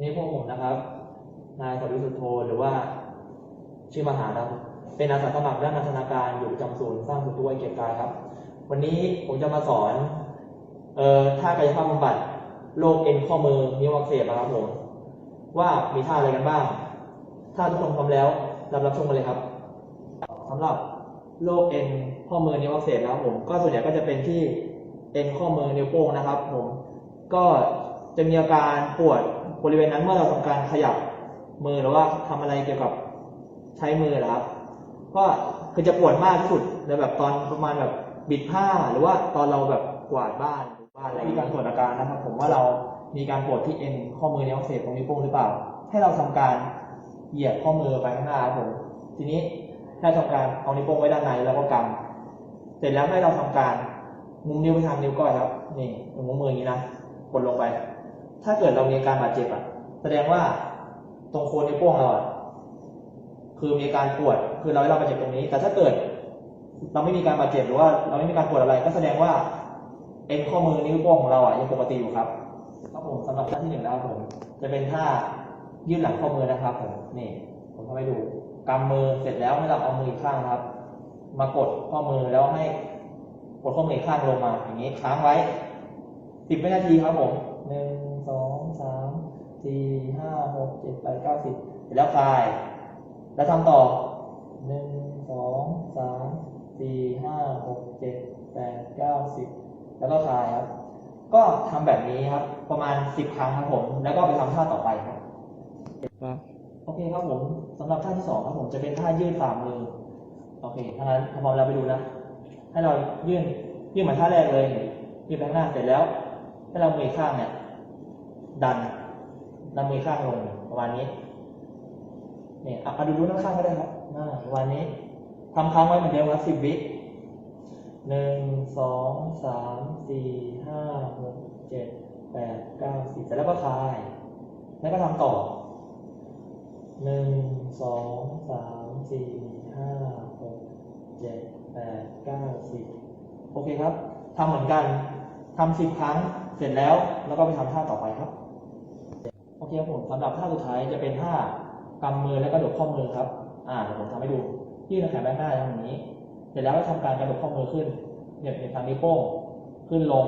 นี่พวกผมนะครับ นายสรวิสุโธหรือว่า ชื่อมหาครับเป็นอาสาสมัครด้านนันทนาการอยู่ประจำศูนย์สร้างสุขด้วยเกียรติกายครับ วันนี้ผมจะมาสอนเอ่อท่ากายภาพบำบัดโรคเอ็นข้อมือนิ้วอักเสบนะครับผมว่ามีท่าอะไรกันบ้าง ถ้าทุกคนพร้อมแล้วรับรับชมกันเลยครับสำหรับโรคเอ็นข้อมือนิ้วอักเสบนะครับผมก็ส่วนใหญ่ก็จะเป็นที่เอ็นข้อมือนิ้วโป้งนะครับผมก็ จะมีอาการปวดบริเวณนั้นเมื่อเราทำการขยับมือหรือว่าทำอะไรเกี่ยวกับใช้มือนะครับ ก็คือจะปวดมากที่สุดในแบบตอนประมาณแบบบิดผ้าหรือว่าตอนเราแบบกวาดบ้านหรือว่าอะไรมีการตรวจอาการนะครับ ผมว่าเรามีการปวดที่เอ็นข้อมือนิ้วอักเสบตรงนิ้วโป้งหรือเปล่า ให้เราทำการเหยียดข้อมือไปข้างหน้าครับผมทีนี้ให้ทำการเอานิ้วโป้งไว้ด้านในแล้วก็กำเสร็จแล้วให้เราทำการมุมนิ้วไปทางนิ้วก้อยครับ นี่ตรงมืออย่างนี้นะกดลงไป ถ้าเกิดเรามีอาการบาดเจ็บอะ แสดงว่าตรงโคนนิ้วโป้งเราอะคือมีอาการปวด คือเราได้รับาดเจ็บตรงนี้ แต่ถ้าเกิด เราไม่มีการบาดเจ็บหรือว่าเราไม่มีการปวดอะไร ก็แสดงว่าเอ็นข้อมือนิ้วโป้งของเราอะยังปกติอยู่ครับครับผมสำหรับท่าที่หนึ่งนะครับผม จะเป็นท่ายืดหลังข้อมือนะครับผมนี่ ผมทำให้ดูกำมือเสร็จแล้วให้เราเอามืออีกข้างครับ มากดข้อมือแล้วให้กดข้อมืออีกข้างลงมาอย่างนี้ค้างไว้สิบวินาทีครับผมหนึ่ง สองสามสี่ห้าหกเจ็ดแปดเก้าสิบเสร็จแล้วคลาย แล้วทำต่อหนึ่งสองสามสี่ห้าหกเจ็ดแปดเก้าสิบแล้วก็คลายครับ ก็ทำแบบนี้ครับ ประมาณสิบครั้งครับผม แล้วก็ไปทำท่าต่อไปครับโอเคครับผมสำหรับท่าที่สองครับผมจะเป็นท่ายืดฝ่ามือโอเคถ้างั้นพอเราไปดูนะ ให้เรายื่นยื่นเหมือนท่าแรกเลยยื่นไปข้างหน้าเสร็จแล้ว ให้เรามืออกข้างเนี่ย ดันนำมือข้างลงประมาณนี้เนี่ยอะเอาดูดูด้านข้างก็ได้ครับหน้าประมาณนี้ทำค้างไว้เหมือนเดิมครับสิบวิหนึ่งสองสามสี่ห้าหกเจ็ดแปดเก้าสิบเสร็จแล้วก็คลาย แล้วก็ทำต่อหนึ่งสองสามสี่ห้าหกเจ็ดแปดเก้าสิบโอเคครับทำเหมือนกันทำสิบครั้งเสร็จแล้วแล้วก็ไปทำท่าต่อไปครับ อเคครับผมสำหรับท่าสุดท้ายจะเป็นท่ากำมือและกระดกข้อมือครับ อ่าเดี๋ยวผมทำให้ดูยื่นแขนไปหน้าอย่างนี้ เสร็จแล้วก็ทำการกระดกข้อมือขึ้นเหยียบเหยียบทางนิ้วโป้งขึ้นลง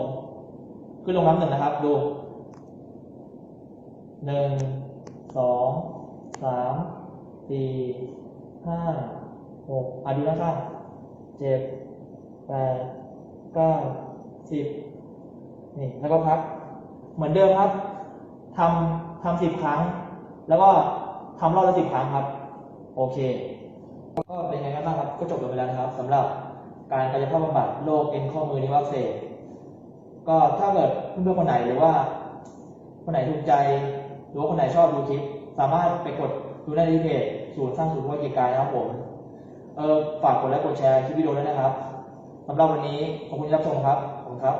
ขึ้นลงน้ำหนึ่งนะครับ ดูหนึ่งสองสามสี่ห้าหกอะดูนะครับเจ็ดแปดเก้าสิบนี่แล้วก็พัก เหมือนเดิมครับ ทำทำสิบครั้ง แล้วก็ทำรอบละสิบครั้งครับ โอเค ก็เป็นยังไงกันบ้างครับ ก็จบกันไปแล้วนะครับสำหรับการกายภาพบำบัดโรคเอ็นข้อมือนิ้วอักเสบก็ถ้าเกิดเพื่อนๆคนไหนหรือว่า คนไหนถูกใจ หรือว่าคนไหนชอบดูคลิป สามารถไปกดดูได้ที่เพจศูนย์สร้างศูนย์วัฒนกิจการนะครับผมเออฝากกดไลค์กดแชร์คลิปวิดีโอด้วยนะครับสำหรับวันนี้ขอบคุณที่รับชมครับ ขอบคุณครับ